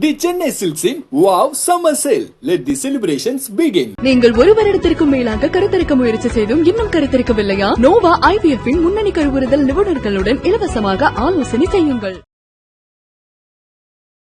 The Chennai சில்க்ஸின் wow summer sale let the celebrations begin நீங்கள் ஒரு வருடத்திற்கும் மேலாக கருத்தரிக்க முயற்சி செய்தும் இன்னும் கருத்தரிக்கவில்லையா? நோவா ஐவிஎஃப் இன் முன்னணி கருவுறுதல் நிபுணர்களுடன் இலவசமாக ஆலோசனை செய்யுங்கள்.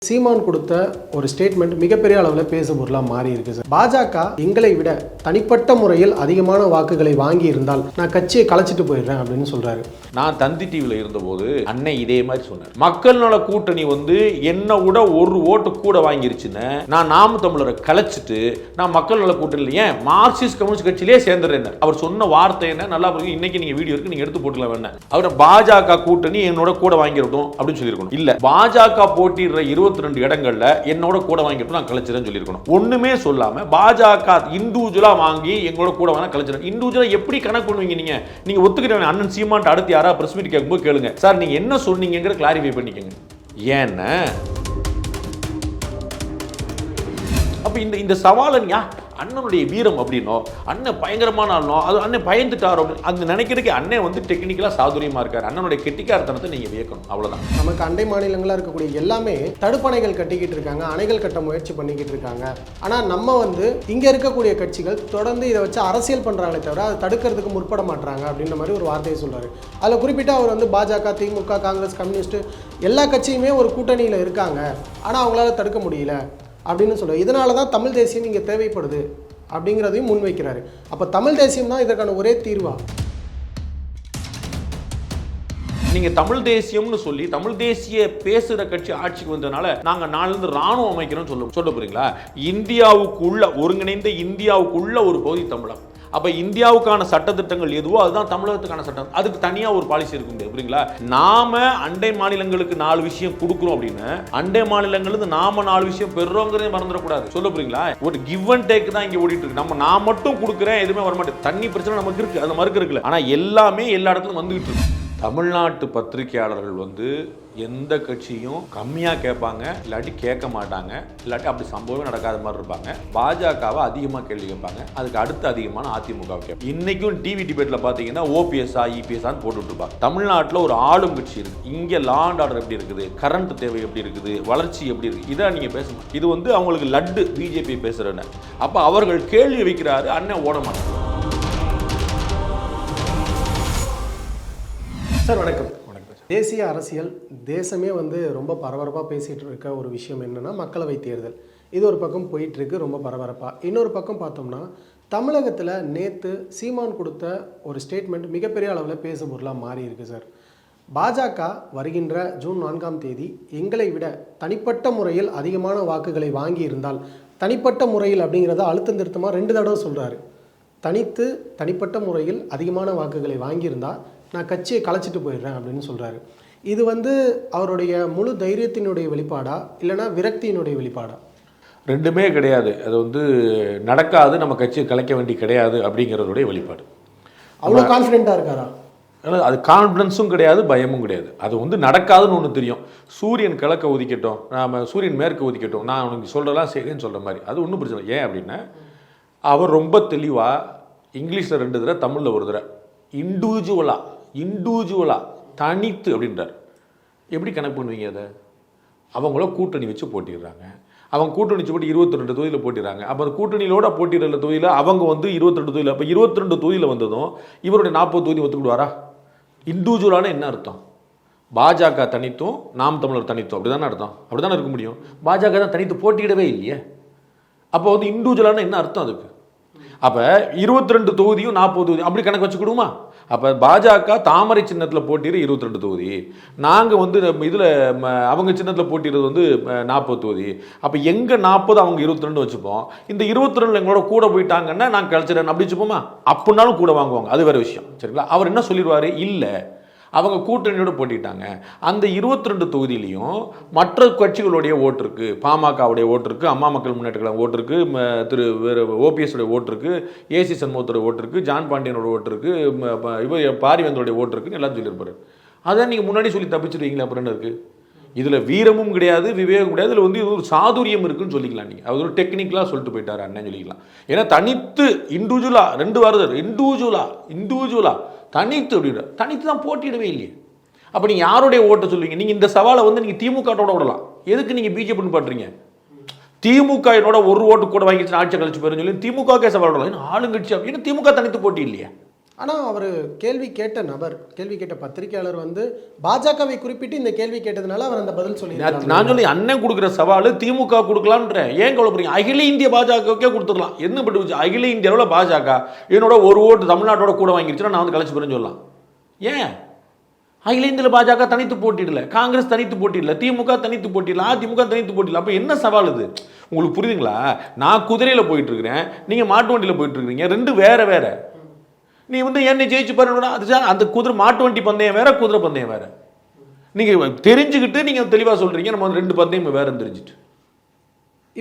சீமான் கொடுத்த ஒரு ஸ்டேட்மெண்ட் மிகப்பெரிய அளவில் பேசு பொருளாக மாறி இருக்கு சார் பாஜக எங்களை விட தனிப்பட்ட முறையில் அதிகமான வாக்குகளை வாங்கி இருந்தால் நான் கட்சியை கலைச்சிட்டு போயிடுறேன் அப்படின்னு சொல்றாரு. நான் தந்தி டிவியில் இருந்தபோது அன்னை இதே மாதிரி சொன்னார். மக்கள் நல கூட்டணி வந்து என்ன விட ஒரு ஓட்டு கூட வாங்கிருச்சுன்னு நான் நாம தமிழரை கலைச்சிட்டு நான் மக்கள் நல கூட்டணியில் ஏன் மார்க்சிஸ்ட் கம்யூனிஸ்ட் கட்சியிலே சேர்ந்துடுறேன் அவர் சொன்ன வார்த்தை என்ன? நல்லா புரியும் இன்னைக்கு நீங்க வீடியோ இருக்கு நீங்க எடுத்து போட்டுக்கலாம் வேணா அவர் பாஜக கூட்டணி என்னோட கூட வாங்கிருக்கணும் அப்படின்னு சொல்லியிருக்கணும். இல்ல பாஜக போட்டிடுற இருபத்தி ரெண்டு இடங்கள்ல என்னோட கூட வாங்கிட்டு நான் கலைச்சிருன்னு சொல்லியிருக்கணும். ஒண்ணுமே சொல்லாம பாஜக இண்டிவிஜுவலா வாங்கி எங்களோட கூட வாங்க கழிச்சிடும் இண்டிவிஜுவலா எப்படி கணக்கு பண்ணுவீங்க நீங்க? நீங்க ஒத்துக்கிட்ட அண்ணன் சீமான்ட்டு அடுத்து யாரா பிரஸ் மீட் கேட்கும்போது கேளுங்க. சார் நீங்க என்ன சொன்னீங்கிற கிளாரிஃபை பண்ணிக்கோங்க. ஏன்னா அப்ப இந்த இந்த சவாலை யா அண்ணனுடைய வீரம் அப்படின்னோ அண்ணன் பயங்கரமான ஆளனோ அது அண்ணன் பயந்துட்டாரோ அப்படின்னு அந்த நினைக்கிறதுக்கு அண்ணன் வந்து டெக்னிக்கலாக சாதுரியமாக இருக்கார். அண்ணனுடைய கெட்டிக்காரத்தனத்தை நீங்கள் வியக்கணும். அவ்வளோதான் நமக்கு அண்டை மாநிலங்களாக இருக்கக்கூடிய எல்லாமே தடுப்பணைகள் கட்டிக்கிட்டு இருக்காங்க. அணைகள் கட்ட முயற்சி பண்ணிக்கிட்டு இருக்காங்க. ஆனால் நம்ம வந்து இங்கே இருக்கக்கூடிய கட்சிகள் தொடர்ந்து இதை வச்சு அரசியல் பண்ணுறாங்களே தவிர அதை தடுக்கிறதுக்கு முற்பட மாட்டாங்க அப்படின்ற மாதிரி ஒரு வார்த்தையை சொல்கிறார் அதில் குறிப்பிட்டு அவர் வந்து பாஜக திமுக காங்கிரஸ் கம்யூனிஸ்ட் எல்லா கட்சியுமே ஒரு கூட்டணியில் இருக்காங்க. ஆனால் அவங்களால தடுக்க முடியல. அப்படின்னு சொல்றாரு இதனால தான் தமிழ் தேசியம் இங்கே தேவைப்படுது அப்படிங்கிறதையும் முன்வைக்கிறாரு. அப்போ தமிழ் தேசியம் தான் இதற்கான ஒரே தீர்வா? நீங்கள் தமிழ் தேசியம்னு சொல்லி தமிழ் தேசிய பேசுகிற கட்சி ஆட்சிக்கு வந்ததுனால நாங்கள் நாளிலிருந்து ராணுவம் அமைக்கிறோம் சொல்ல சொல்ல போகிறீங்களா இந்தியாவுக்குள்ள ஒருங்கிணைந்த இந்தியாவுக்குள்ள ஒரு பகுதி தமிழகம் அப்போ இந்தியாவுக்கான சட்டத்திட்டங்கள் எதுவோ அதுதான் தமிழகத்துக்கான சட்டம். அதுக்கு தனியாக ஒரு பாலிசி இருக்க முடியாது புரியுங்களா நாம அண்டை மாநிலங்களுக்கு நாலு விஷயம் கொடுக்குறோம் அப்படின்னு அண்டை மாநிலங்களுக்கு நாம நாலு விஷயம் பெறுறோங்கிறதே மறந்துடக்கூடாது. சொல்ல புரியுங்களா ஒரு கிவ் அண்ட் டேக் தான் இங்கே ஓடிட்டு இருக்கு. நம்ம நான் மட்டும் கொடுக்குறேன் எதுவுமே வர மாட்டேன் தண்ணி பிரச்சனை நமக்கு இருக்கு அந்த மறுக்க இருக்குல்ல. எல்லாமே எல்லா இடத்துலயும் வந்துகிட்டு இருக்கு. தமிழ்நாட்டு பத்திரிகையாளர்கள் வந்து எந்த கட்சியும் கம்மியாக கேட்பாங்க இல்லாட்டி கேட்க மாட்டாங்க இல்லாட்டி அப்படி சம்பவமே நடக்காத மாதிரி இருப்பாங்க. பாஜகவை அதிகமாக கேள்வி கேட்பாங்க. அதுக்கு அடுத்து அதிகமான அதிமுக கேட்பாங்க. இன்னைக்கும் டிவி டிபேட்டில் பார்த்தீங்கன்னா ஓபிஎஸ்ஆ இபிஎஸ்ஆன்னு போட்டுட்டு இருப்பாங்க. தமிழ்நாட்டில் ஒரு ஆளும் கட்சி இருக்கு. இங்கே லா அண்ட் ஆர்டர் எப்படி இருக்குது? கரண்ட் தேவை எப்படி இருக்குது? வளர்ச்சி எப்படி இருக்குது இதை நீங்கள் பேசணும். இது வந்து அவங்களுக்கு லட்டு பிஜேபி பேசுகிறேன்னு அப்போ அவர்கள் கேள்வி வைக்கிறாரு அண்ணன் ஓட மாட்டாங்க சார் வணக்கம். தேசிய அரசியல் தேசமே வந்து ரொம்ப பரபரப்பாக பேசிகிட்டு இருக்க ஒரு விஷயம் என்னென்னா மக்களவை தேர்தல். இது ஒரு பக்கம் போயிட்டுருக்கு ரொம்ப பரபரப்பாக இன்னொரு பக்கம் பார்த்தோம்னா தமிழகத்தில் நேற்று சீமான் கொடுத்த ஒரு ஸ்டேட்மெண்ட் மிகப்பெரிய அளவில் பேசு பொருளாக மாறி இருக்குது சார். பாஜக வருகின்ற ஜூன் நான்காம் தேதி எங்களை விட தனிப்பட்ட முறையில் அதிகமான வாக்குகளை வாங்கி இருந்தால் தனிப்பட்ட முறையில் அப்படிங்கிறத அழுத்தம் திருத்தமாக ரெண்டு தடவை சொல்கிறாரு தனித்து தனிப்பட்ட முறையில் அதிகமான வாக்குகளை வாங்கியிருந்தால் நான் கட்சியை கலைச்சிட்டு போயிடுறேன் அப்படின்னு சொல்கிறாரு இது வந்து அவருடைய முழு தைரியத்தினுடைய வெளிப்பாடா? இல்லைன்னா விரக்தியினுடைய வெளிப்பாடா? ரெண்டுமே கிடையாது. அது வந்து நடக்காது. நம்ம கட்சியை கலைக்க வேண்டி கிடையாது அப்படிங்கிறதுடைய வெளிப்பாடு. அவ்வளோ கான்ஃபிடென்ட்டாக இருக்காரா? அதனால அது கான்ஃபிடன்ஸும் கிடையாது பயமும் கிடையாது. அது வந்து நடக்காதுன்னு ஒன்று தெரியும். சூரியன் கிழக்க ஒதுக்கட்டும் நாம சூரியன் மேற்கு ஒதுக்கட்டும் நான் உனக்கு சொல்கிறலாம் சரின்னு சொல்கிற மாதிரி. அது ஒன்றும் பிரச்சனை. ஏன் அப்படின்னா அவர் ரொம்ப தெளிவாக இங்கிலீஷில் ரெண்டு தடவை தமிழில் ஒரு தடவை இண்டிவிஜுவலாக இண்டிவிஜுவலாக தனித்து அப்படின்றார். எப்படி கணக்கு பண்ணுவீங்க அதை? அவங்கள கூட்டணி வச்சு போட்டிடுறாங்க. அவங்க கூட்டணி வச்சு போட்டு இருபத்தி ரெண்டு தொகுதியில் போட்டிடுறாங்க. அப்போ அந்த கூட்டணியிலோட போட்டிடுற தொகுதியில் அவங்க வந்து இருபத்தி ரெண்டு தொகுதியில் அப்போ இருபத்தி ரெண்டு தொகுதியில் வந்ததும் இவருடைய நாற்பது தொகுதி ஒத்துக்கிடுவாரா இண்டிவிஜுவலான என்ன அர்த்தம்? பாஜக தனித்தும் நாம் தமிழர் தனித்தும். அப்படி தானே அர்த்தம்? அப்படி தானே இருக்க முடியும். பாஜக தான் தனித்து போட்டியிடவே இல்லையே. அப்போ வந்து இண்டிவிஜுவலான என்ன அர்த்தம் அதுக்கு? அப்போ இருபத்தி ரெண்டு தொகுதியும் நாற்பது தொகுதி அப்படி கணக்கு வச்சுக்கிடுமா அப்போ பாஜக தாமரை சின்னத்தில் போட்டியிட இருபத்தி ரெண்டு தொகுதி. நாங்கள் வந்து இதில் அவங்க சின்னத்தில் போட்டிடுறது வந்து நாற்பது தொகுதி. அப்போ எங்கள் நாற்பது அவங்க இருபத்தி ரெண்டு வச்சுப்போம். இந்த இருபத்தி ரெண்டு எங்களோட கூட போயிட்டாங்கன்னா நாங்கள் கழிச்சிடறேன் அப்படி வச்சுப்போமா? அப்படின்னாலும் கூட வாங்குவாங்க. அது வேறு விஷயம். சரிங்களா? அவர் என்ன சொல்லிடுவார்? இல்லை. அவங்க கூட்டணியோடு போட்டிட்டாங்க. அந்த இருபத்தி ரெண்டு தொகுதியிலையும் மற்ற கட்சிகளுடைய ஓட்டு இருக்குது பாமகவுடைய ஓட்டு இருக்குது அம்மா மக்கள் முன்னேற்ற கழகம் ஓட்டு இருக்குது திரு வேறு ஓபிஎஸ்டைய ஓட்டு இருக்குது ஏசி சண்முகத்தோட ஓட்டு இருக்குது ஜான் பாண்டியனோட ஓட்டு இருக்குது ம, ப- இவ பாரிவேந்தருடைய ஓட்டு இருக்குன்னு எல்லாம் சொல்லியிருப்பாரு. அதான் நீங்கள் முன்னாடி சொல்லி தப்பிச்சிருவீங்களா? அப்புறம் என்ன இருக்குது இதில் வீரமும் கிடையாது விவேகம் கிடையாது. இதில் வந்து இது ஒரு சாதுரியம் இருக்குன்னு சொல்லிக்கலாம் நீங்கள் அது ஒரு டெக்னிக்கலாக சொல்லிட்டு போயிட்டாரு அண்ணன் சொல்லிக்கலாம். ஏன்னா தனித்து இண்டிவிஜுவலாக ரெண்டு வாரதர் இண்டிவிஜுவலாக இண்டிவிஜுவலாக தனித்து அப்படின்ற தனித்து தான் போட்டியிடவே இல்லையே. அப்போ நீங்கள் யாருடைய ஓட்டை சொல்லுவீங்க? நீங்கள் இந்த சவாலை வந்து நீங்கள் திமுகவோட விடலாம். எதுக்கு நீங்கள் பிஜேபின்னு பண்ணுறீங்க திமுக என்னோட ஒரு ஓட்டு கூட வாங்கிச்சு ஆட்சி கழிச்சு போயிருன்னு சொல்லி திமுக சவால் விடலாம். இன்னும் ஆளுங்கட்சி இன்னும் திமுக தனித்து போட்டி இல்லையா. ஆனால் அவர் கேள்வி கேட்ட நபர் கேள்வி கேட்ட பத்திரிகையாளர் வந்து பாஜகவை குறிப்பிட்டு இந்த கேள்வி கேட்டதுனால அவர் அந்த பதில் சொல்லி நான் சொல்லி அண்ணன் கொடுக்குற சவால் திமுக கொடுக்கலான்ற ஏன் கவலைப்படுறீங்க? அகில இந்திய பாஜகவுக்கே கொடுத்துடலாம். என்ன பட்டு அகில இந்தியாவில் பாஜக என்னோட ஒரு ஓட்டு தமிழ்நாட்டோட கூட வாங்கிருச்சுன்னா நான் வந்து கழிச்சு போறேன்னு சொல்லலாம். ஏன்? அகில இந்தியில் பாஜக தனித்து போட்டிடல. காங்கிரஸ் தனித்து போட்டிடல. திமுக தனித்து போட்டிடல. அதிமுக தனித்து போட்டிடல. அப்போ என்ன சவால் இது? உங்களுக்கு புரியுதுங்களா? நான் குதிரையில் போயிட்டு இருக்கிறேன். நீங்கள் மாட்டு வண்டியில் போயிட்டு இருக்கிறீங்க. ரெண்டு வேற வேற. நீ வந்து என்னை ஜெயிச்சு பாருன்னா அது அந்த குதிரை மாட்டு வண்டி பந்தயம் வேற குதிரை பந்தயம் வேற. நீங்க தெரிஞ்சுக்கிட்டு நீங்க தெளிவா சொல்றீங்க நம்ம வந்து ரெண்டு பந்தயம் வேற தெரிஞ்சுட்டு.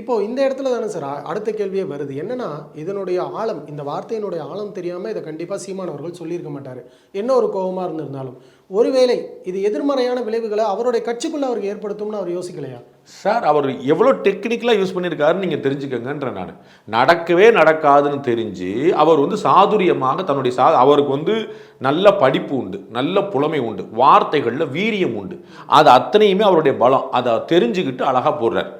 இப்போது இந்த இடத்துல தானே சார் அடுத்த கேள்வியே வருது. என்னென்னா இதனுடைய ஆழம் இந்த வார்த்தையினுடைய ஆழம் தெரியாமல் இதை கண்டிப்பாக சீமான் அவர்கள் சொல்லியிருக்க மாட்டார். என்ன ஒரு கோபமாக இருந்திருந்தாலும். ஒருவேளை இது எதிர்மறையான விளைவுகளை அவருடைய கட்சிக்குள்ளே அவருக்கு ஏற்படுத்தும்னு அவர் யோசிக்கலையா? சார் அவர் எவ்வளோ டெக்னிக்கலாக யூஸ் பண்ணியிருக்காருன்னு நீங்கள் தெரிஞ்சுக்கங்கன்ற நான். நடக்கவே நடக்காதுன்னு தெரிஞ்சு அவர் வந்து சாதுரியமாக தன்னுடைய சா அவருக்கு வந்து நல்ல படிப்பு உண்டு நல்ல புலமை உண்டு வார்த்தைகளில் வீரியம் உண்டு. அது அத்தனையுமே அவருடைய பலம். அதை தெரிஞ்சுக்கிட்டு அழகாக போடுறார்.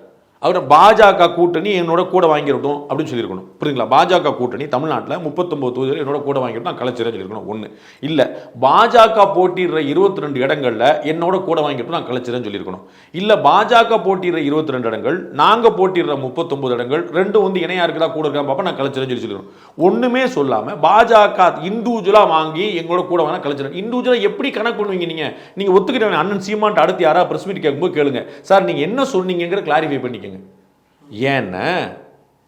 அவர் பாஜக கூட்டணி என்னோட கூட வாங்கிடட்டும் அப்படின்னு சொல்லியிருக்கணும். புரியுங்களா பாஜக கூட்டணி தமிழ்நாட்டில் முப்பத்தொம்பது தொகுதியில் என்னோட கூட வாங்கிட்டு நான் கலைச்சிரேன் சொல்லியிருக்கணும். ஒன்று இல்லை பாஜக போட்டிடுற இருபத்தி ரெண்டு இடங்களில் என்னோட கூட வாங்கிட்டு நான் கலைச்சிறேன்னு சொல்லியிருக்கணும். இல்லை பாஜக போட்டிடுற இருபத்தி ரெண்டு இடங்கள் நாங்கள் போட்டிடுற முப்பத்தொம்பது இடங்கள் ரெண்டும் வந்து இணையாக இருக்குதா கூட இருக்கா பாப்பா நான் கலைச்சிறேன்னு சொல்லி சொல்லியிருக்கணும். ஒன்றுமே சொல்லாமல் பாஜக இண்டிவிஜுவலாக வாங்கி எங்களோட கூட வாங்க கலைச்சிரேன் இண்டிவிஜுவலாக எப்படி கணக்கு பண்ணுவீங்க நீங்கள் நீங்கள் ஒத்துக்கிட்ட அண்ணன் சீமான்ட்டு அடுத்து யாராவது ப்ரெஸ் மீட் கேட்கும்போது கேளுங்க. சார் நீங்கள் என்ன சொன்னீங்கிற கிளாரிஃபை பண்ணிக்கங்க. ஏன்னா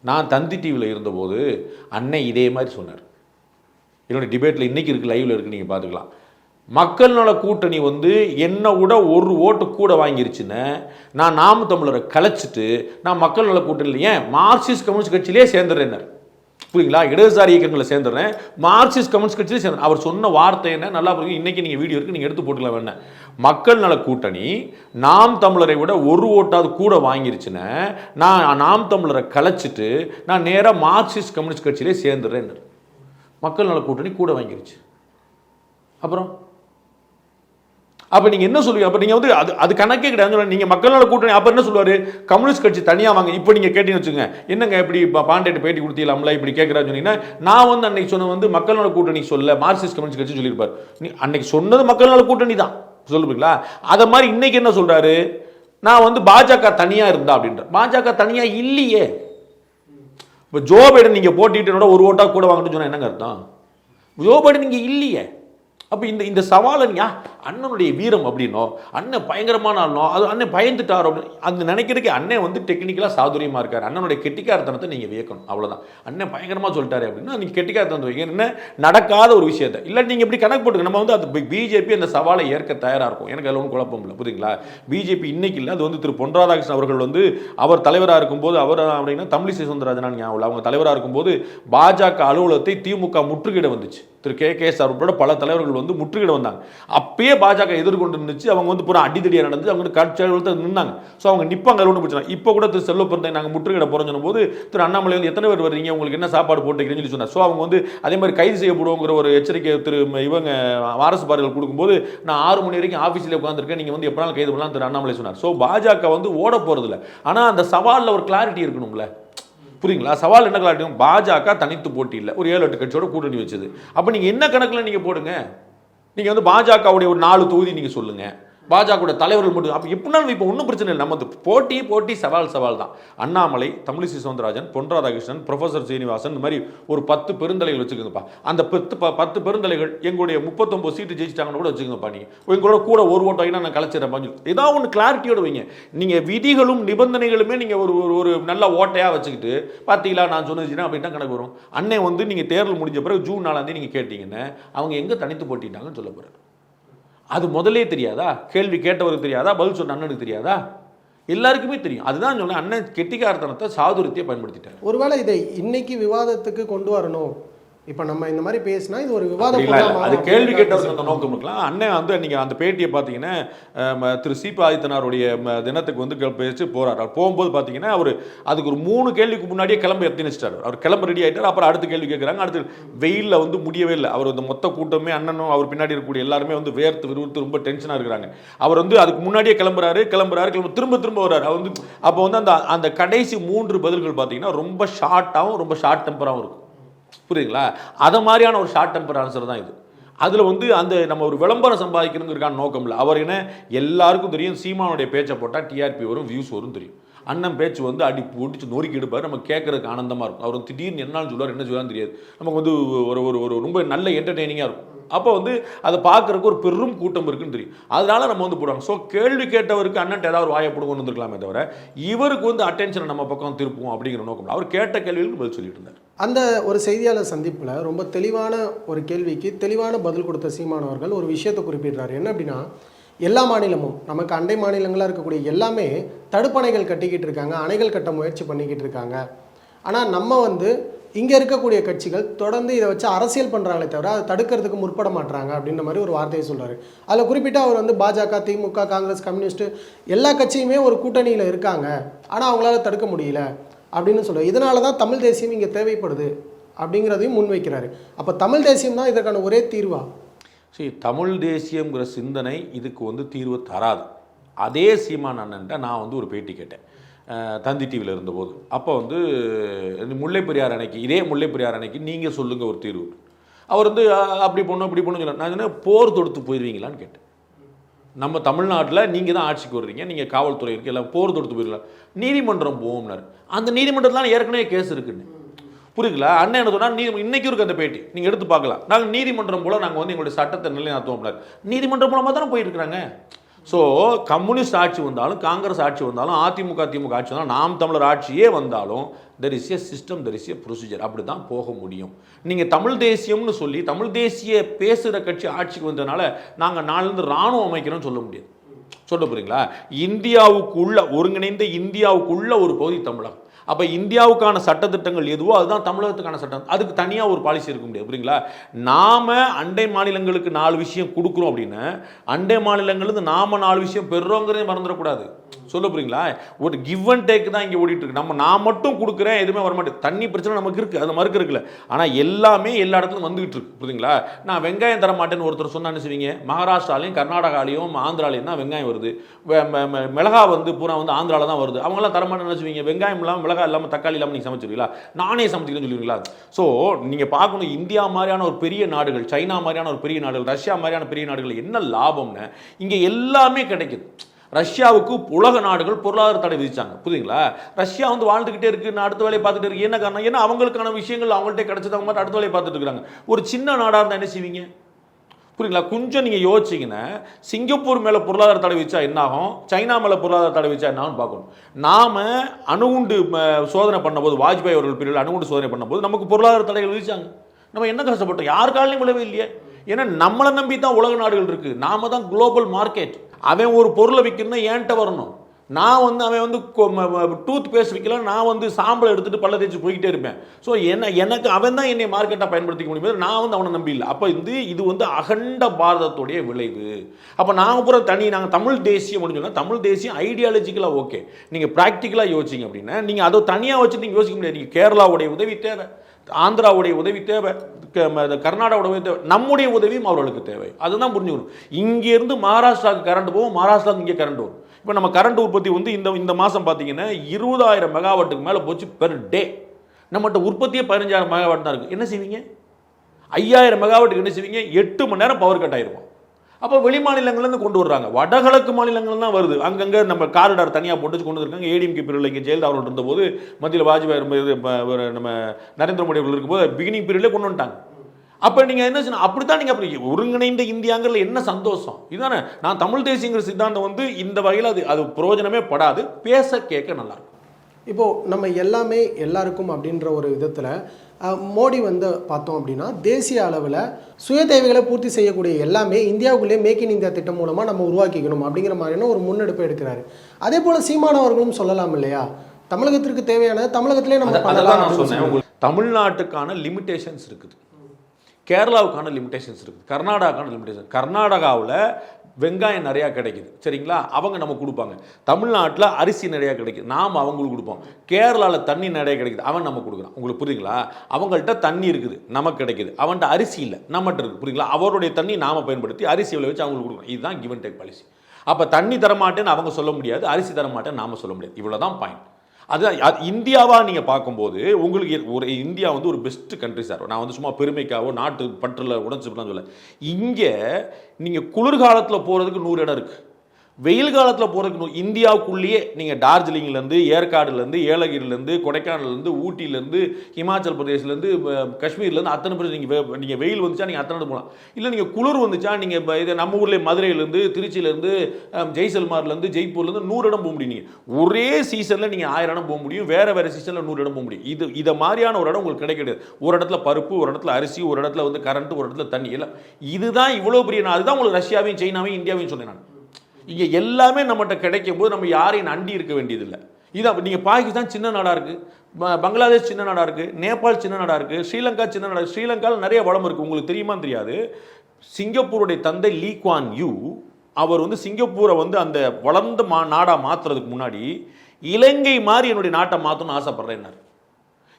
நான் தந்தி டிவியில் இருந்தபோது அண்ணன் இதே மாதிரி சொன்னார். என்னுடைய டிபேட்டில் இன்றைக்கி இருக்குது லைவில் இருக்குது நீங்கள் பார்த்துக்கலாம். மக்கள் நல கூட்டணி வந்து என்னை விட ஒரு ஓட்டு கூட வாங்கிருச்சுன்னு நான் நாம தமிழரை கலைச்சிட்டு நான் மக்கள் நல கூட்டணியில் ஏன் மார்க்சிஸ்ட் கம்யூனிஸ்ட் கட்சியிலே சேர்ந்துடுறேன் புரியுங்களா? இடதுசாரி இயக்கங்களை சேர்ந்துடுறேன். மார்க்சிஸ்ட் கம்யூனிஸ்ட் கட்சியிலே சேர்ந்து அவர் சொன்ன வார்த்தை என்ன? நல்லா இருக்கும் இன்னைக்கு நீங்கள் வீடியோ இருக்கு நீங்கள் எடுத்து போட்டுக்கலாம் வேணேன் மக்கள் நல கூட்டணி நாம் தமிழரை விட ஒரு ஓட்டாவது கூட வாங்கிருச்சுன்னு நான் நாம் தமிழரை கலைச்சிட்டு நான் நேராக மார்க்சிஸ்ட் கம்யூனிஸ்ட் கட்சியிலே சேர்ந்துடுறேன். மக்கள் நல கூட்டணி கூட வாங்கிருச்சு. அப்புறம்? அப்போ நீங்கள் என்ன சொல்லுவீங்க? அப்போ நீங்கள் வந்து அது அது கணக்கே கிடையாது. நீங்கள் மக்கள் நல கூட்டணி அப்போ என்ன சொல்லுவார்? கம்யூனிஸ்ட் கட்சி தனியாக வாங்க இப்போ நீங்கள் கேட்டீங்கன்னு வச்சுங்க என்னங்க இப்படி இப்போ பாண்டேட் பேட்டி கொடுத்தீங்களாம்ல இப்படி கேட்குறான்னு சொன்னீங்கன்னா நான் வந்து அன்னைக்கு சொன்னது வந்து மக்கள் நல கூட்டணி சொல்ல மார்க்சிஸ்ட் கம்யூனிஸ்ட் கட்சி சொல்லியிருப்பார். நீ அன்னைக்கு சொன்னது மக்கள் நல கூட்டணி தான். சொல்லுவீங்களா? அதை மாதிரி இன்னைக்கு என்ன சொல்றாரு? நான் வந்து பாஜக தனியா இருந்தா அப்படின்ற பாஜக தனியா இல்லையே. இப்போ ஜோ பைடன் நீங்கள் போட்டிட்டு ஒரு ஓட்டா கூட வாங்கிட்டு சொன்னா என்னங்க அர்த்தம்? ஜோ பைடன் இங்கே இல்லையே. அப்போ இந்த இந்த சவாலன் யா அண்ணனுடைய வீரம் அப்படின்னோ அண்ணன் பயங்கரமான ஆளுனோ அது அண்ணன் பயந்துட்டாரோ அப்படின்னு அந்த நினைக்கிறதுக்கு அண்ணன் வந்து டெக்னிக்கலாக சாதுரியமாக இருக்கார். அண்ணனுடைய கெட்டிக்காரத்தனத்தை நீங்கள் வியக்கணும். அவ்வளோதான் அண்ணன் பயங்கரமாக சொல்லிட்டாரு அப்படின்னா நீங்கள் கெட்டிக்காரத்தனத்தை வைங்க. என்ன நடக்காத ஒரு விஷயத்தை. இல்லை நீங்கள் இப்படி கணக்கு போட்டுங்க நம்ம வந்து அது பிஜேபி அந்த சவாலை ஏற்க தயாராக இருக்கும். எனக்கு அதில் ஒன்றும் குழப்பம் இல்லை. புரியுங்களா பிஜேபி இன்னைக்கு இல்லை. அது வந்து திரு பொன் ராதாகிருஷ்ணன் அவர்கள் வந்து அவர் தலைவராக இருக்கும்போது அவர் அப்படின்னா தமிழிசை சுந்தரராஜன் ஞாபகம் அவங்க தலைவராக இருக்கும்போது பாஜக அலுவலகத்தை திமுக முற்றுகையிட வந்துச்சு. திரு கே கே சார் உட்பட பல தலைவர்கள் வந்து முற்றுகிட வந்தாங்க. அப்பயே பாஜக எதிர்கொண்டு இருந்துச்சு அவங்க வந்து பூரா அடிதடியாக நடந்து அவங்க கட்சியாளர்கள் நின்னாங்க. ஸோ அவங்க நிற்பாங்க ஒன்று பிரச்சனை இப்போ கூட திரு செல்வ பிறந்தை நாங்கள் முற்றுகிட போகிறோம் போது திரு அண்ணாமலை வந்து எத்தனை பேர் வர்றீங்க? உங்களுக்கு என்ன சாப்பாடு போட்டுக்கிறீங்கன்னு சொல்லி சொன்னார். ஸோ அவங்க வந்து அதே மாதிரி கைது செய்யப்படுவோங்கிற ஒரு எச்சரிக்கை திரு இவங்க வாரசு பார்கள் கொடுக்கும்போது நான் ஆறு மணி வரைக்கும் ஆஃபீஸில் உட்காந்துருக்கேன் நீங்கள் வந்து எப்பனாலும் கைது பண்ணலாம் திரு அண்ணாமலை சொன்னார். ஸோ பாஜக வந்து ஓட போகிறதில்ல ஆனால் அந்த சவாலில் ஒரு கிளாரிட்டி இருக்கணும்ல. புரியுங்களா? சவால் என்ன கலாட்டியும் பாஜக தனித்து போட்டி இல்லை. ஒரு ஏழு எட்டு கட்சியோட கூட்டணி வச்சது. அப்போ நீங்கள் என்ன கணக்கில் நீங்கள் போடுங்க? நீங்கள் வந்து பாஜகவுடைய ஒரு நாலு தொகுதி நீங்கள் சொல்லுங்கள் பாஜக தலைவர்கள் மட்டும். அப்போ எப்படினாலும் இப்போ ஒன்றும் பிரச்சனை இல்லை. நம்ம வந்து போட்டி போட்டி சவால் சவால் தான். அண்ணாமலை தமிழிசை சவுந்தரராஜன் பொன் ராதாகிருஷ்ணன் ப்ரொஃபசர் சீனிவாசன் இந்த மாதிரி ஒரு பத்து பெருந்தலைகள் வச்சுக்கோங்கப்பா அந்த பத்து ப- பத்து பெருந்தலைகள் எங்களுடைய முப்பத்தொம்பது சீட்டு ஜெயிச்சிட்டாங்கன்னு கூட வச்சுக்கோங்கப்பா நீங்கள் எங்களோட கூட ஒரு ஓட்டம் வாங்கினா நான் கலைச்சிடறேன் சொல்லி ஏதாவது ஒன்று கிளாரிட்டியோடு வைங்க. நீங்கள் விதிகளும் நிபந்தனைகளுமே நீங்கள் ஒரு ஒரு ஒரு நல்ல ஓட்டையாக வச்சுக்கிட்டு பார்த்தீங்களா நான் சொன்னதுச்சுன்னா அப்படின்னா கணக்கு வரும். அன்னை வந்து நீங்கள் தேர்தல் முடிஞ்ச பிறகு ஜூன் நாலாம் நீங்கள் கேட்டிங்கன்னா அவங்க எங்கே தனித்து போட்டிட்டாங்கன்னு சொல்ல போகிறேன் அது முதலே தெரியாதா? கேள்வி கேட்டவருக்கு தெரியாதா? பதில் சொன்ன அண்ணனுக்கு தெரியாதா? எல்லாருக்குமே தெரியும். அதுதான் சொன்னேன். அண்ணன் கெட்டிக்காரத்தனத்தை சாதுரியத்தை பயன்படுத்திட்டார். ஒருவேளை இதை இன்னைக்கு விவாதத்துக்கு கொண்டு வரணும். இப்போ நம்ம இந்த மாதிரி பேசினா இது ஒரு விவாத அப்படிலாம் இல்ல. பொருளா அது கேள்வி சொல்றாங்க. நோக்கம் இருக்கலாம். அண்ணன் வந்து நீங்க அந்த பேட்டியை பார்த்தீங்கன்னா திரு சீபா ஆதித்தனாருடைய தினத்துக்கு வந்து பேசி போறாரு. அவர் போகும்போது பார்த்தீங்கன்னா அவர் அதுக்கு ஒரு மூணு கேள்விக்கு முன்னாடியே கிளம்ப எத்தி வச்சிட்டாரு. அவர் கிளம்ப ரெடி ஆயிட்டார். அப்புறம் அடுத்த கேள்வி கேட்குறாங்க அடுத்து வெயில்ல வந்து முடியவே இல்லை. அவர் இந்த மொத்த கூட்டமே அண்ணனும் அவர் பின்னாடி இருக்கக்கூடிய எல்லாருமே வந்து வேர்த்து விறுவிறுத்து ரொம்ப டென்ஷனாக இருக்கிறாங்க. அவர் வந்து அதுக்கு முன்னாடியே கிளம்புறாரு கிளம்புறாரு கிளம்ப திரும்ப திரும்ப வர்றாரு. அவர் வந்து அப்போ வந்து அந்த அந்த கடைசி மூன்று பதில்கள் பார்த்தீங்கன்னா ரொம்ப ஷார்ட்டாகவும் ரொம்ப ஷார்ட் டெம்பராகவும் இருக்கும். புரியுதுங்களா? அதை மாதிரியான ஒரு ஷார்ட் டெம்பர் ஆன்சர் தான் இது. அதில் வந்து அந்த நம்ம ஒரு விளம்பரம் சம்பாதிக்கணுங்கிறக்கான நோக்கம் இல்லை. அவர் என்ன? எல்லாருக்கும் தெரியும் சீமானுடைய பேச்சை போட்டால் டிஆர்பி வரும் வியூஸ் வரும் தெரியும். அண்ணன் பேச்சு வந்து அடி பிடிச்சி நொறுக்கி எடுப்பார். நம்ம கேட்குறதுக்கு ஆனந்தமாக இருக்கும். அவர் திடீர்னு என்னன்னு சொல்லுவார் என்ன சொல்லுவான்னு தெரியாது. நமக்கு வந்து ஒரு ஒரு ஒரு ரொம்ப நல்ல என்டர்டெய்னிங்காக இருக்கும். அப்போ வந்து அதை பார்க்குறக்கு ஒரு பெரும் கூட்டம் இருக்குன்னு தெரியும். அதனால நம்ம வந்து போடுவாங்க. ஸோ கேள்வி கேட்டவருக்கு அண்ணன் ஏதாவது ஒரு வாயை போடுங்க வந்திருக்கலாமே தவிர இவருக்கு வந்து அட்டென்ஷனை நம்ம பக்கம் திருப்புவோம் அப்படிங்கிற நோக்கம் அவர் கேட்ட கேள்விகளுக்கு பதில் சொல்லிட்டு இருந்தார். அந்த ஒரு செய்தியாளர் சந்திப்பில் ரொம்ப தெளிவான ஒரு கேள்விக்கு தெளிவான பதில் கொடுத்த சீமானவர்கள் ஒரு விஷயத்தை குறிப்பிடுறாரு. என்ன அப்படின்னா எல்லா மாநிலமும் நமக்கு அண்டை மாநிலங்களாக இருக்கக்கூடிய எல்லாமே தடுப்பணைகள் கட்டிக்கிட்டு இருக்காங்க அணைகள் கட்ட முயற்சி பண்ணிக்கிட்டு இருக்காங்க. ஆனால் நம்ம வந்து இங்கே இருக்கக்கூடிய கட்சிகள் தொடர்ந்து இதை வச்சு அரசியல் பண்ணுறாங்களே தவிர அதை தடுக்கிறதுக்கு முற்பட மாட்டாங்க அப்படின்ற மாதிரி ஒரு வார்த்தையை சொல்கிறாரு அதில் குறிப்பிட்டு அவர் வந்து பாஜக திமுக காங்கிரஸ் கம்யூனிஸ்ட் எல்லா கட்சியுமே ஒரு கூட்டணியில் இருக்காங்க. ஆனால் அவங்களால தடுக்க முடியல அப்படின்னு சொல்லுவார் இதனால தான் தமிழ் தேசியம் இங்கே தேவைப்படுது அப்படிங்கிறதையும் முன்வைக்கிறாரு. அப்போ தமிழ் தேசியம் தான் இதற்கான ஒரே தீர்வா? சரி தமிழ் தேசியங்கிற சிந்தனை இதுக்கு வந்து தீர்வு தராது. அதே சீமான் அண்ணன்ட்ட நான் வந்து ஒரு பேட்டி கேட்டேன். தந்தி டிவியில் இருந்தபோது. அப்போ வந்து முல்லை பெரியார் அணைக்கு இதே முல்லை பெரியார் அணைக்கு நீங்கள் சொல்லுங்கள் ஒரு தீர்வு. அவர் வந்து அப்படி பண்ணும் இப்படி பண்ணும் சொன்னார். நான் சொன்னேன் போர் தொடுத்து போயிடுவீங்களான்னு கேட்டேன். நம்ம தமிழ்நாட்டில் நீங்கள் தான் ஆட்சிக்கு வர்றீங்க நீங்கள் காவல்துறை இருக்கு எல்லாம் போர் தொடுத்து போயிடலாம் நீதிமன்றம் போவோம்னார். அந்த நீதிமன்றத்தில் ஏற்கனவே கேஸ் இருக்குன்னு. புரியுங்களா அண்ணன் என்ன சொன்னால் நீ இன்றைக்கும் இருக்குது அந்த பேட்டி. நீங்கள் எடுத்து பார்க்கலாம். நாங்கள் நீதிமன்றம் போல் நாங்கள் வந்து எங்களுடைய சட்டத்தை நிலைநாட்டுவோம்னார் நீதிமன்றம் மூலமாக தானே போயிட்டு ஸோ கம்யூனிஸ்ட் ஆட்சி வந்தாலும் காங்கிரஸ் ஆட்சி வந்தாலும் அதிமுக திமுக ஆட்சி வந்தாலும் நாம் தமிழர் ஆட்சியே வந்தாலும் there is a system there is a procedure அப்படி தான் போக முடியும். நீங்கள் தமிழ் தேசியம்னு சொல்லி தமிழ் தேசிய பேசுகிற கட்சி ஆட்சிக்கு வந்ததுனால நாங்கள் நாளிலிருந்து இராணுவம் அமைக்கிறோம்னு சொல்ல முடியாது. சொல்ல போகிறீங்களா இந்தியாவுக்குள்ள ஒருங்கிணைந்த இந்தியாவுக்குள்ள ஒரு பகுதி தமிழகம். அப்போ இந்தியாவுக்கான சட்டத்திட்டங்கள் எதுவோ அதுதான் தமிழகத்துக்கான சட்டம். அதுக்கு தனியாக ஒரு பாலிசி இருக்க முடியாது புரியுங்களா நாம் அண்டை மாநிலங்களுக்கு நாலு விஷயம் கொடுக்குறோம் அப்படின்னு அண்டை மாநிலங்கள்லேருந்து நாம நாலு விஷயம் பெறுறோங்கிறதே மறந்துடக்கூடாது. சொல்ல போறீங்களா? ஒரு கிவ் அண்ட் டேக் தான் இங்கே ஓடிட்டு இருக்கு நம்ம நான் மட்டும் கொடுக்குறேன் எதுவுமே வர மாட்டேன் தண்ணி பிரச்சனை நமக்கு இருக்கு அது மறுக்க இருக்குல்ல. ஆனால் எல்லாமே எல்லா இடத்துலையும் வந்துகிட்டு இருக்கு புரியுதுங்களா? நான் வெங்காயம் தர மாட்டேன்னு ஒருத்தர் சொன்னான்னு செய்வீங்க மகாராஷ்டிராலையும் கர்நாடகாலையும் ஆந்திராலையும் தான் வெங்காயம் வருது. ம- மிளகா வந்து பூரா வந்து ஆந்திராவில் தான் வருது. அவங்களாம் தரமாட்டேன்னு வச்சுவீங்க வெங்காயம் இல்லாமல் மிளகா இல்லாமல் தக்காளி இல்லாமல் நீங்கள் சமைச்சிருவீங்களா? நானே சமைச்சிக்கிறேன்னு சொல்லுவீங்களா ஸோ நீங்கள் பார்க்கணும் இந்தியா மாதிரியான ஒரு பெரிய நாடுகள் சைனா மாதிரியான ஒரு பெரிய நாடுகள் ரஷ்யா மாதிரியான பெரிய நாடுகள் என்ன லாபம்னு இங்கே எல்லாமே கிடைக்குது. ரஷ்யாவுக்கு உலக நாடுகள் பொருளாதார தடை விதிச்சாங்க. புரியுங்களா ரஷ்யா வந்து வாழ்ந்துகிட்டே இருக்கு நான் அடுத்த வேலையை பார்த்துட்டு இருக்கு என்ன காரணம்? ஏன்னா அவங்களுக்கான விஷயங்கள் அவங்கள்ட்ட கிடைச்சது அவங்க மட்டும் அடுத்த வேலையை பார்த்துட்டு இருக்கிறாங்க ஒரு சின்ன நாடாக இருந்தால் என்ன செய்வீங்க? புரியுங்களா கொஞ்சம் நீங்கள் யோசிச்சிங்கன்னா சிங்கப்பூர் மேலே பொருளாதார தடை வச்சா என்ன ஆகும்? சைனா மேலே பொருளாதார தடை வச்சா என்ன பார்க்கணும். நாம் அணுகுண்டு சோதனை பண்ணும்போது வாஜ்பாய் அவர்கள் பிரிவில் அணுகுண்டு சோதனை பண்ணும்போது நமக்கு பொருளாதார தடைகள் விதிச்சாங்க. நம்ம என்ன கஷ்டப்பட்டோம்? யார் காலையும் விழவே இல்லையே. ஏன்னா நம்மளை நம்பி தான் உலக நாடுகள் இருக்குது நாம தான் குளோபல் மார்க்கெட் அவன் ஒரு பொருளை விற்கணும்னா ஏன்ட்ட வரணும்? நான் வந்து அவன் வந்து டூத் பேஸ்ட் விற்கல நான் வந்து சாம்பலை எடுத்துகிட்டு பல்ல தேய்ச்சி போய்கிட்டே இருப்பேன். ஸோ என்ன எனக்கு அவன் தான் என்னை மார்க்கெட்டாக பயன்படுத்திக்க முடியும் நான் வந்து அவனை நம்பி இல்லை. அப்போ இது இது வந்து அகண்ட பாரதத்துடைய விளைவு. அப்போ நாங்கள் பூரா தனி நாங்கள் தமிழ் தேசியம் அப்படின்னு தமிழ் தேசியம் ஐடியாலஜிக்கலாக ஓகே நீங்கள் ப்ராக்டிக்கலாக யோசிச்சிங்க அப்படின்னா நீங்கள் அதை தனியாக வச்சு நீங்கள் யோசிக்க முடியாது. நீங்கள் கேரளாவுடைய உதவி தேவை. ஆந்திராவுடைய உதவி தேவை கர்நாடகாவோட உதவி தேவை. நம்முடைய உதவியும் அவர்களுக்கு தேவை. அதுதான் புரிஞ்சுக்கணும். இங்கேருந்து மகாராஷ்டிராவுக்கு கரண்ட் போகும் மகாராஷ்டிராவுக்கு இங்கே கரண்ட் வரும். இப்போ நம்ம கரண்ட் உற்பத்தி வந்து இந்த இந்த மாதம் பார்த்தீங்கன்னா இருபதாயிரம் மெகாவாட்டுக்கு மேலே போச்சு பெர் டே நம்மகிட்ட உற்பத்தியே பதினஞ்சாயிரம் மெகாவாட் தான் இருக்குது என்ன செய்வீங்க? ஐயாயிரம் மெகாவாட்டுக்கு என்ன செய்வீங்க? எட்டு மணி நேரம் பவர் கட் ஆயிருக்கும். அப்போ வெளி மாநிலங்கள்லேருந்து கொண்டு வர்றாங்க. வடகிழக்கு மாநிலங்கள் தான் வருது. அங்கங்கே நம்ம காரிடார் தனியாக போட்டு வச்சு கொண்டு வந்திருக்காங்க. ஏடிஎம்கே பீரியடில் இங்கே ஜெயலலிதா அவர்கள் இருந்தபோது மத்தியில் வாஜ்பாய் நம்ம நரேந்திர மோடி அவர்கள் இருக்கும்போது பிகினிங் பீரியட்லேயே கொண்டு வந்துட்டாங்க. அப்போ நீங்கள் என்ன செய்யணும் அப்படி தான் நீங்கள் அப்படி ஒருங்கிணைந்த இந்தியாங்கிறதுல என்ன சந்தோஷம்? இதுதானே. நான் தமிழ் தேசியங்கிற சித்தாந்தம் வந்து இந்த வகையில் அது அது பிரயோஜனமே படாது. பேச கேட்க நல்லாயிருக்கும் இப்போது நம்ம எல்லாமே எல்லாருக்கும் அப்படின்ற ஒரு விதத்தில் மோடி வந்து பார்த்தோம் அப்படின்னா தேசிய அளவில் சுய தேவைகளை பூர்த்தி செய்யக்கூடிய எல்லாமே இந்தியாவுக்குள்ளே மேக் இன் இந்தியா திட்டம் மூலமாக நம்ம உருவாக்கிக்கணும் அப்படிங்கிற மாதிரியான ஒரு முன்னெடுப்பு எடுக்கிறாரு. அதே போல் சீமானவர்களும் சொல்லலாம் இல்லையா? தமிழகத்திற்கு தேவையான தமிழகத்திலே நம்ம நான் சொன்னேன். தமிழ்நாட்டுக்கான லிமிட்டேஷன்ஸ் இருக்குது. கேரளாவுக்கான லிமிடேஷன்ஸ் இருக்குது. கர்நாடகாவுக்கான லிமிடேஷன் கர்நாடகாவில் வெங்காயம் நிறையா கிடைக்குது. சரிங்களா? அவங்க நம்ம கொடுப்பாங்க. தமிழ்நாட்டில் அரிசி நிறையா கிடைக்குது. நாம் அவங்களுக்கு கொடுப்போம். கேரளாவில் தண்ணி நிறையா கிடைக்குது. அவன் நம்ம கொடுக்குறான். உங்களுக்கு புரியுதுங்களா? அவங்கள்ட்ட தண்ணி இருக்குது. நமக்கு கிடைக்குது. அவன்கிட்ட அரிசி இல்லை. நம்மகிட்ட இருக்குது. புரியுங்களா அவருடைய தண்ணி நாம் பயன்படுத்தி அரிசி விளை வச்சு அவங்களுக்கு கொடுக்குறோம். இதுதான் கிவன் டேக் பாலிசி அப்போ தண்ணி தரமாட்டேன்னு அவங்க சொல்ல முடியாது. அரிசி தரமாட்டேன்னு நாம் சொல்ல முடியாது. இவ்வளோ தான் பாயிண்ட் அது இந்தியாவாக நீங்கள் பார்க்கும்போது உங்களுக்கு ஒரு இந்தியா வந்து ஒரு பெஸ்ட் கண்ட்ரி சார் நான் வந்து சும்மா பெருமைக்காவோ நாட்டு பற்றில் உடஞ்சுலாம் சொல்ல இங்கே நீங்கள் குளிர்காலத்தில் போகிறதுக்கு நூறு இடம் இருக்குது வெயில் காலத்தில் போகிறதுக்கு இந்தியாவுக்குள்ளேயே நீங்கள் டார்ஜிலிங்லேருந்து ஏற்காடுலேருந்து ஏலகிரிலேருந்து கொடைக்கானல்லேருந்து ஊட்டிலேருந்து ஹிமாச்சல் பிரதேஷ்லேருந்து காஷ்மீர்லேருந்து அத்தனை பேர் நீங்கள் நீங்கள் வெயில் வந்துச்சா நீங்கள் அத்தனை இடம் போகலாம் இல்லை நீங்கள் குளிர் வந்துச்சா நீங்கள் இப்போ இது நம்ம ஊரில் மதுரையிலேருந்து திருச்சியிலேருந்து ஜெய்சல்மார்லேருந்து ஜெய்ப்பூர்லேருந்து நூறு இடம் போக முடியும் நீங்கள் ஒரே சீசனில் நீங்கள் ஆயிரம் இடம் போக முடியும் வேறு வேறு சீசனில் நூறு இடம் போக முடியும். இது இதை மாதிரியான ஒரு இடம் உங்களுக்கு கிடைக்கிறது. ஒரு இடத்துல பருப்பு ஒரு இடத்துல அரிசி ஒரு இடத்துல வந்து கரண்ட் ஒரு இடத்துல தண்ணி எல்லாம். இதுதான் இவ்வளோ பெரிய நான் அதுதான் உங்களுக்கு ரஷ்யாவையும் சைனாவையும் இந்தியாவையும் சொன்னேன் நான். இங்கே எல்லாமே நம்மகிட்ட கிடைக்கும் போது நம்ம யாரையும் நண்டி இருக்க வேண்டியதில்லை. இது நீங்கள் பாகிஸ்தான் சின்ன நாடாக இருக்குது பங்களாதேஷ் சின்ன நாடாக இருக்குது நேபாள் சின்ன நாடாக இருக்குது ஸ்ரீலங்கா சின்ன நாடாக ஸ்ரீலங்காவில் நிறைய வளம் இருக்குது உங்களுக்கு தெரியுமா தெரியாது. சிங்கப்பூருடைய தந்தை லீ குவான் யூ அவர் வந்து சிங்கப்பூரை வந்து அந்த வளர்ந்த மா நாடாக மாற்றுறதுக்கு முன்னாடி இலங்கை மாதிரி என்னுடைய நாட்டை மாற்றணும்னு ஆசைப்பட்றேன்னார்.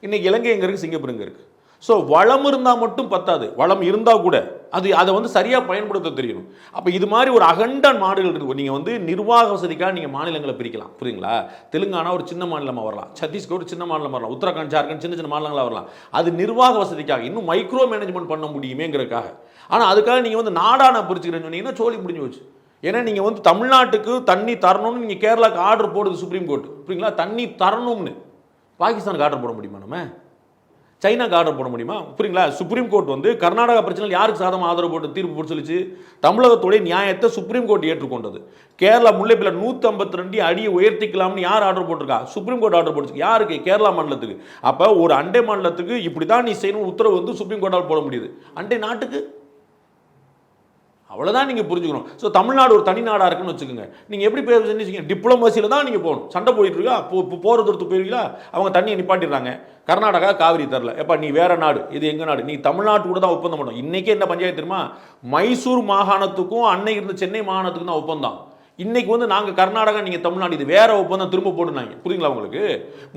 இன்றைக்கி இலங்கை எங்கே இருக்குது சிங்கப்பூர் எங்கே இருக்குது ஸோ வளம் இருந்தால் மட்டும் பத்தாது. வளம் இருந்தால் கூட அது அதை வந்து சரியாக பயன்படுத்த தெரியணும் அப்போ இது மாதிரி ஒரு அகண்ட நாடுகள் இருக்கு. நீங்கள் வந்து நிர்வாக வசதிக்காக நீங்கள் மாநிலங்களை பிரிக்கலாம். புரியுங்களா தெலுங்கானா ஒரு சின்ன மாநிலமாக வரலாம். சத்தீஸ்கர் ஒரு சின்ன மாநிலமாக வரலாம். உத்தரகாண்ட் ஜார்க்கண்ட் சின்ன சின்ன மாநிலங்களாக வரலாம். அது நிர்வாக வசதிக்காக இன்னும் மைக்ரோ மேனேஜ்மெண்ட் பண்ண முடியுமேங்கிறதுக்காக. ஆனால் அதுக்காக நீங்கள் வந்து நாடான பிரிச்சுக்கிறேன்னு சொன்னீங்கன்னா சோழி முடிஞ்சு போச்சு. ஏன்னா நீங்கள் வந்து தமிழ்நாட்டுக்கு தண்ணி தரணும்னு நீங்கள் கேரளாவுக்கு ஆர்டர் போடுது சுப்ரீம் கோர்ட் புரியுங்களா தண்ணி தரணும்னு. பாகிஸ்தானுக்கு ஆர்டர் போட முடியுமா நம்ம? சைனாக்கு ஆர்டர் போட முடியுமா? புரியுங்களா? சுப்ரீம் கோர்ட் வந்து கர்நாடகா பிரச்சனை யாருக்கு சாதமாக ஆதரவு போட்டு தீர்ப்பு போட்டு சொல்லிச்சு தமிழகத்துடைய நியாயத்தை சுப்ரீம் கோர்ட் ஏற்றுக்கொண்டது. கேரளா முல்லைப்பில் நூற்றி ஐம்பத்தி ரெண்டு அடியை உயர்த்திக்கலாம்னு யார் ஆர்டர் போட்டிருக்கா? சுப்ரீம் கோர்ட் ஆர்டர் போட்டுச்சு. யாருக்கு? கேரளா மாநிலத்துக்கு. அப்போ ஒரு அண்டை மாநிலத்துக்கு இப்படி தான் நீ செய்யணும் உத்தரவு வந்து சுப்ரீம் கோர்ட்டால் போட முடியுது. அண்டை நாட்டுக்கு? அவ்வளோதான் நீங்கள் புரிஞ்சுக்கணும். ஸோ தமிழ்நாடு ஒரு தனி நாடாக இருக்குன்னு வச்சுக்கோங்க. நீங்கள் எப்படி பேர் வச்சுக்கோங்க டிப்ளமசியில் தான் நீங்கள் போகணும். சண்டை போயிட்டு இருக்கா? போ இப்போ போகிற தூரத்து போயிருக்கீங்களா? அவங்க தண்ணியை நிப்பாட்டிடுறாங்க. கர்நாடகா காவிரி தரல. எப்பா நீ வேற நாடு. இது எங்கள் நாடு? நீ தமிழ்நாட்டு கூட தான் ஒப்பந்தம் பண்ணணும் இன்றைக்கே என்ன பஞ்சாயத்து தெரியுமா? மைசூர் மாகாணத்துக்கும் அன்னைக்கு இருந்த சென்னை மாகாணத்துக்கும் தான் ஒப்பந்தம். இன்னைக்கு வந்து நாங்கள் கர்நாடகா நீங்கள் தமிழ்நாடு இது வேற ஒப்பந்தம் திரும்ப போடுனாங்க புரியுங்களா உங்களுக்கு?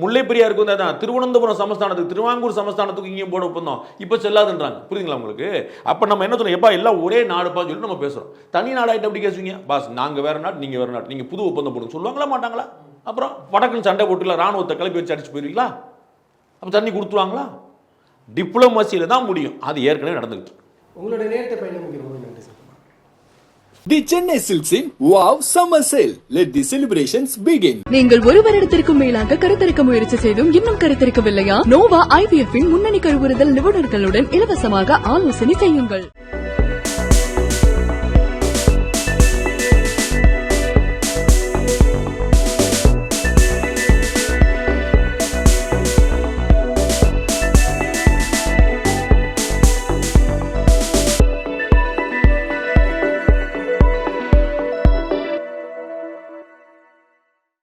முல்லை பெரியாருக்கு வந்து அதான் திருவனந்தபுரம் சமஸ்தானத்துக்கு திருவாங்கூர் சமஸ்தானத்துக்கு இங்கேயும் போட ஒப்பந்தம். இப்போ செல்லாதுன்றாங்க. புரியுங்களா உங்களுக்கு? அப்போ நம்ம என்ன சொல்றோம் எப்பா எல்லாம் ஒரே நாடுப்பா சொல்லி நம்ம பேசுகிறோம் தனி நாடாயிட்டு எப்படி கேசுவீங்க? பாஸ் நாங்கள் வேற நாடு நீங்கள் வேற நாடு. நீங்கள் புது ஒப்பந்தம் போடுங்க. சொல்லுவாங்களா மாட்டாங்களா? அப்புறம் வடக்குன்னு சண்டை போட்டுல ராணுவத்தை கிளப்பி வச்சு அடிச்சு போயிருவீங்களா? அப்போ தண்ணி கொடுத்துருவாங்களா? டிப்ளமசியில் தான் முடியும். அது ஏற்கனவே நடந்துக்கிட்டு உங்களுடைய நேரத்தை பயணம் நன்றி sir. The Chennai சில்க்ஸின் wow summer sale let the the begin நீங்கள் ஒரு வருடத்திற்கும் மேலாக கருத்தரிக்க முயற்சி செய்தும் இன்னும் கருத்தரிக்கவில்லையா? நோவா ஐவிஎஃப் முன்னணி கருவுறுதல் நிபுணர்களுடன் இலவசமாக ஆலோசனை செய்யுங்கள்.